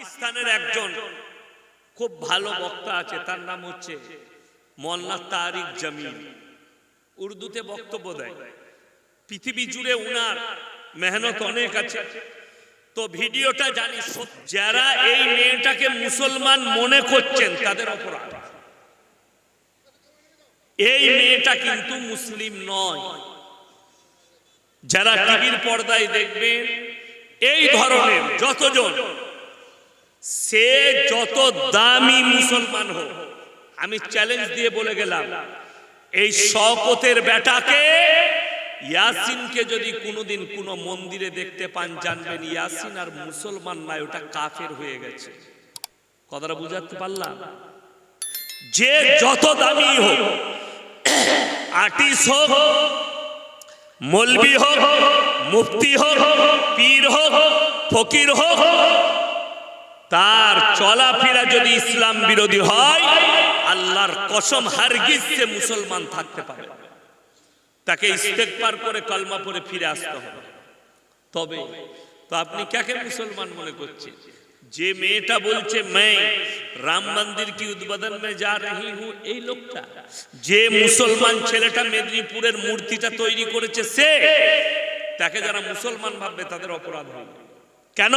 পাকিস্তানের একজন খুব ভালো বক্তা আছে, তার নাম হচ্ছে মোল্লা তারিক জামিল। উর্দুতে বক্তব্য দেয়। পৃথিবী জুড়ে উনার মেহনত অনেক আছে। তো ভিডিওটা জানি যারা এই মেয়েটাকে মুসলমান মনে করছেন, তাদের অপরাধ। এই মেয়েটা কিন্তু মুসলিম নয়। যারা টিভির পর্দায় দেখবেন, এই ধরনের যতজন সে যত দামি মুসলমান হোক, আমি চ্যালেঞ্জ দিয়ে বলে গেলাম, এই শকতের বেটাকে ইয়াসিনকে যদি কোনোদিন কোনো মন্দিরে দেখতে পান, জানবেন ইয়াসিন আর মুসলমান নয় ওটা কাফের হয়ে গেছে। কথাটা বুঝাতে পারলাম? যে যত দামি হোক, আর্টিস্ট হোক, মলবি হোক, মুফতি হোক, পীর হোক, ফকির হোক তার চলাফেরা যদি ইসলাম বিরোধী হয়, আল্লাহর কসম হারগিজ যে মুসলমান থাকতে পারে। তাকে ইস্তেক পার করে কলমা পরে ফিরে আসতে হবে। তবে তো আপনি কাকে মুসলমান মনে করছেন? যে মেয়েটা বলছে, মেয়ে, রাম মন্দির কি উদ্বোধন মে যা রহি হুঁ? এই লোকটা। যে মুসলমান ছেলেটা মেদিনীপুরের মূর্তিটা তৈরি করেছে, সে, তাকে যারা মুসলমান ভাববে, তাদের অপরাধ হবে। কেন?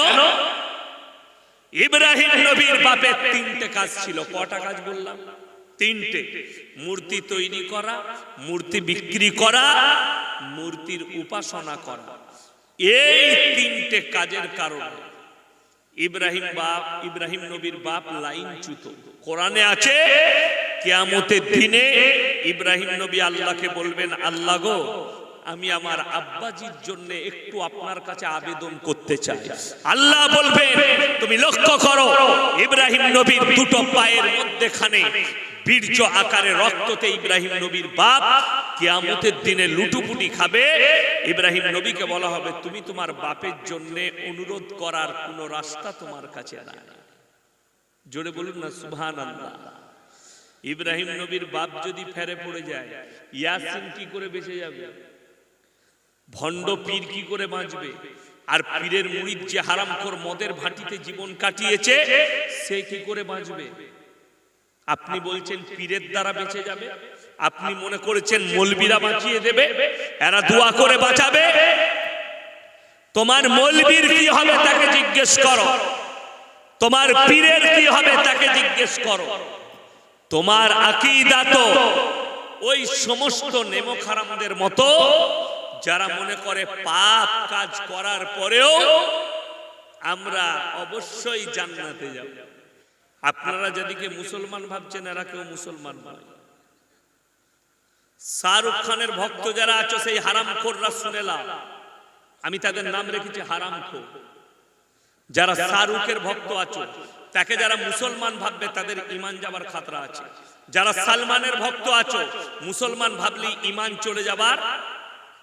ইব্রাহিম নবীর বাপের তিনটে কাজ ছিল। কটা কাজ বললাম? তিনটে। মূর্তি তৈরি করা, মূর্তি বিক্রি করা, মূর্তির উপাসনা করা। এই তিনটে কাজের কারণে ইব্রাহিম বাপ, ইব্রাহিম নবীর বাপ লাইন চ্যুত কোরআনে আছে, কেয়ামতের দিনে ইব্রাহিম নবী আল্লাহকে বলবেন, আল্লাহ গো আমি আমার আব্বাজির জন্য একটু আপনার কাছে আবেদন করতে চাই। আল্লাহ বলবেন, তুমি লক্ষ্য করো, ইব্রাহিম নবীর দুটো পায়ের মধ্যেখানে বীর্য আকারে রক্ততে ইব্রাহিম নবীর বাপ কিয়ামতের দিনে লুটুপুটি খাবে। ইব্রাহিম নবীকে বলা হবে, তুমি তোমার বাপের জন্য অনুরোধ করার কোনো রাস্তা তোমার কাছে নাই। জোরে বলুন না সুবহান আল্লাহ ইব্রাহিম নবীর বাপ যদি ফেরে পড়ে যায়, ইয়াসিন কি করে বেঁচে যাবে? ভণ্ড পীর কি করে বাঁচবে? আর পীরের মুড়ির যে হারামখোর মদের ভাটিতে জীবন কাটিয়েছে, সে কি করে বাঁচবে? আপনি বলছেন পীরের দ্বারা বেঁচে যাবে। আপনি মনে করেছেন মলবিরা বাঁচিয়ে দেবে? এরা দোয়া করে বাঁচাবে? তোমার মলবির কি হবে তাকে জিজ্ঞেস করো। তোমার পীরের কি হবে তাকে জিজ্ঞেস করো। তোমার আকিদা তো ওই সমস্ত নেমো খারামদের মতো যারা মনে করে পাপ কাজ করার পরেও আমরা অবশ্যই জান্নাতে যাব। আপনারা যেদিকে মুসলমান ভাবছেন, এরা কেউ মুসলমান নয়। শাহরুখ খানের ভক্ত যারা আছো, সেই হারামখোররা শুনেলা আমি তাদের নাম রেখেছি হারামখোর। যারা শাহরুখের ভক্ত আছো, তাকে যারা মুসলমান ভাববে, তাদের ইমান যাবার খাতরা আছে। যারা সালমানের ভক্ত আছো, মুসলমান ভাবলি ইমান চলে যাবার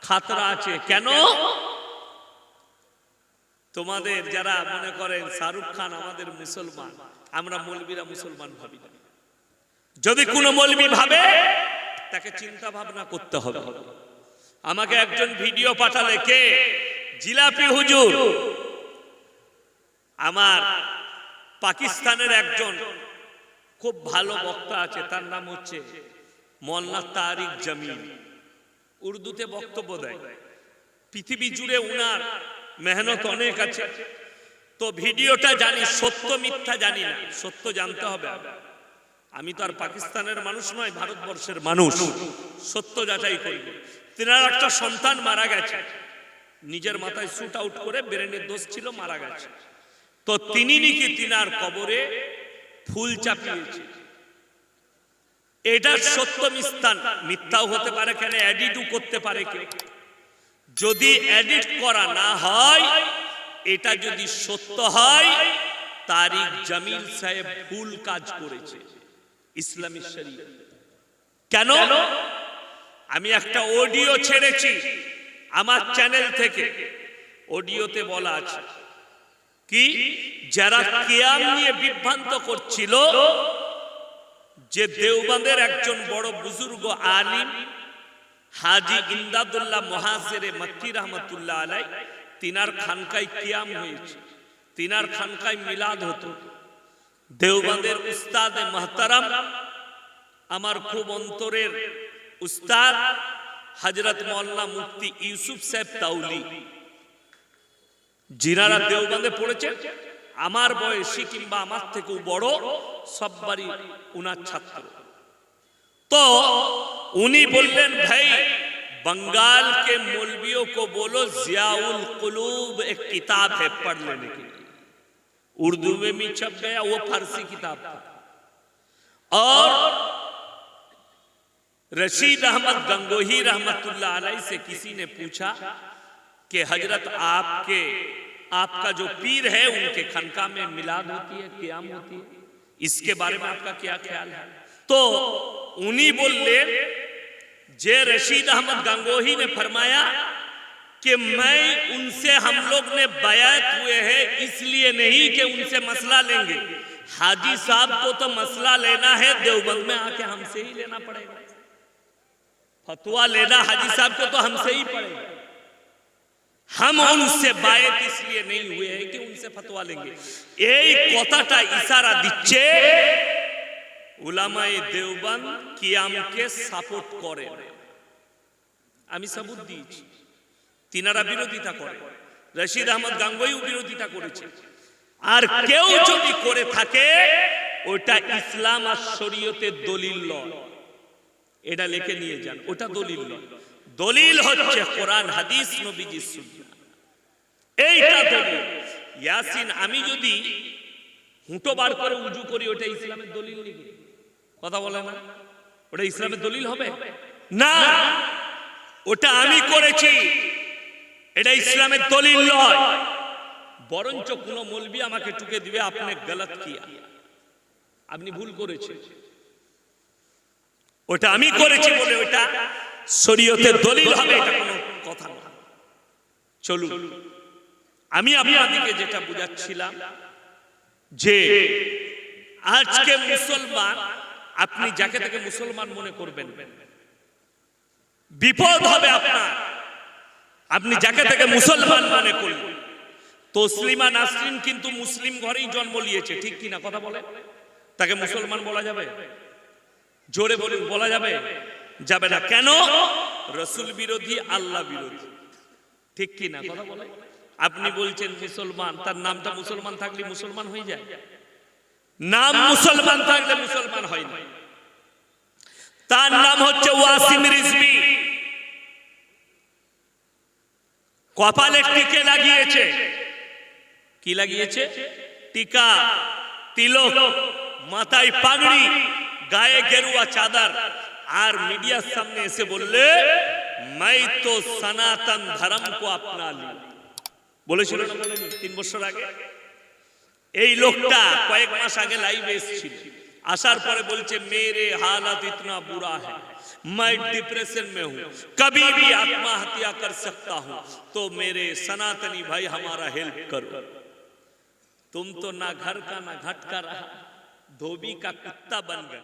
খাতরা আছে। কেন? তোমাদের যারা মনে করেন শাহরুখ খান আমাদের মুসলমান আমরা মৌলবীরা মুসলমান ভাবি না। যদি কোনো মৌলবী ভাবে তাকে চিন্তা ভাবনা করতে হবে। আমাকে একজন ভিডিও পাঠালে কে? জিলাপি হুজুর। আমার পাকিস্তানের একজন খুব ভালো বক্তা আছে তার নাম হচ্ছে মোল্লা তারিক জামিল। উর্দুতে বক্তব্য দেয়। পৃথিবী জুড়ে উনার মেহনত অনেক আছে। তো ভিডিওটা জানি, সত্য, মিথ্যা জানি না। সত্য জানতে হবে আমি তো আর পাকিস্তানের মানুষ নয়, ভারতবর্ষের মানুষ। সত্য যাচাই করব। তেনার একটা সন্তান মারা গেছে। নিজের মাথায় শুট আউট করে ব্রেনের দোষ ছিল, মারা গেছে। তো তিনি নাকি তিনার কবরে ফুল চাপিয়েছে। এটা সত্য মিস্তান মিথ্যাও হতে পারে কেন এডিটও করতে পারে কেউ। যদি এডিট করা না হয় এটা যদি সত্য হয় তারিক জামিল সাহেব ভুল কাজ করেছে। ইসলামী শরীয়ত। কেন? আমি একটা অডিও ছেড়েছি আমার চ্যানেল থেকে। অডিওতে বলা আছে। কি? যারা কেয়াম নিয়ে বিভ্রান্ত করছিল যে দেওবান্দের একজন বড় বুজুর্গ আলিম, হাজি ইমদাদুল্লাহ মহাজেরে মক্কি রহমতুল্লাহ আলাই, তিনার খানকায় কিয়াম হয়েছে, তিনার খানকায় মিলাদ হতো। দেওবন্দের উস্তাদ মাহতারাম, আমার খুব অন্তরের উস্তাদ হজরত মৌলানা মুফতি ইউসুফ সাহেব তাউলি জিনারা দেওবন্দে পড়েছেন আমার বয়সী কিংবা আমার থেকেও বড় সববারই উনার ছাত্র तो उन्हीं बोललेन भाई बंगाल के मौलवियों को बोलो जियाउल कुलूब एक किताब है पढ़ लेने के लिए उर्दू में भी छप गया वो फारसी किताब था और रशीद अहमद गंगोही रहमतुल्लाह अलैह से किसी ने पूछा कि हजरत आपके आपका जो पीर है, उनके खनका में मिलाद होती है, क्याम होती है। इसके बारे में आपका क्या ख्याल है? तो उन्हीं बोल ले, जे रशीद अहमद गंगोही ने फरमाया कि मैं उनसे हम लोग ने बयात हुए हैं, इसलिए नहीं कि उनसे मसला लेंगे। हाजी साहब को तो मसला लेना है, देवबंद में आके हमसे ही लेना पड़ेगा। फतवा लेना हाजी साहब को तो हमसे ही पड़ेगा। हम उनसे बायत इसलिए नहीं हुए हैं कि उनसे फतवा लेंगे এই কথাটা ইশারা দিচ্ছে উলামায়ে দেওবান কিয়ামকে সাপোর্ট করে আমি সাবুত দিয়েছি তিনারা বিরোধিতা করে রশিদ আহমদ গাঙ্গুইও বিরোধিতা করেছে আর কেউ যদি করে থাকে ওটা ইসলাম আর শরীয়তের দলিল নয় এটা লিখে নিয়ে যান ওটা দলিল নয় দলিল হচ্ছে কোরআন হাদিস নবীজি সুন্নাহ এইটা দলিল ইয়াসিন, আমি যদি হুঁটো বার করে উজু করি, ওটা ইসলামের দলিল কথা বলে না? ওটা ইসলামের দলিল হবে? না! ওটা আমি করেছি। এটা ইসলামের দলিল নয়। বরঞ্চ কোন মলবি আমাকে টুকে দিবে, আপনি গলত কিয়া। আপনি ভুল করেছেন। ওটা আমি করেছি বলে ওটা শরীয়তের দলিল হবে, এটা কোনো কথা না চলুন। আমি আপনাদেরকে যেটা বুঝাচ্ছিলাম যে আজকে মুসলমান আপনি যাকে তাকে মুসলমান মনে করবেন বিপদ হবে আপনার। আপনি যাকে তাকে মুসলমান মনে করবেন। তসলিমা নাসরিন কিন্তু মুসলিম ঘরেই জন্ম নিয়েছে ঠিক কি না কথা বলে তাকে মুসলমান বলা যাবে? জোরে বলে বলা যাবে? যাবে না। কেন? রসুল বিরোধী আল্লাহ বিরোধী। ঠিক কি না কথা বলে আপনি বলছেন মুসলমান তার নামটা মুসলমান থাকলে মুসলমান হয়ে যায়। নাম মুসলমান থাকলে মুসলমান হয় না। তার নাম হচ্ছে ওয়াসিম রিজবি কপালে টিকে লাগিয়েছে। কি লাগিয়েছে? টিকা তিলক মাথায় পাগড়ি গায়ে গেরুয়া চাদর। আর মিডিয়ার সামনে এসে বললে মাই তো সনাতন ধর্ম কো আপনা লি। বলেছিল না বলেনি তিন বছর আগে এই লোকটা কয়েক মাস আগে লাইভে এসেছিল আসার পরে বলছে মেরে हालत इतना बुरा है मैं डिप्रेशन में हूँ कभी भी आत्महत्या कर सकता हूँ तो मेरे सनातनी भाई हमारा हेल्प करो तुम तो ना घर का ना घट का रहा धोबी का कुत्ता बन गए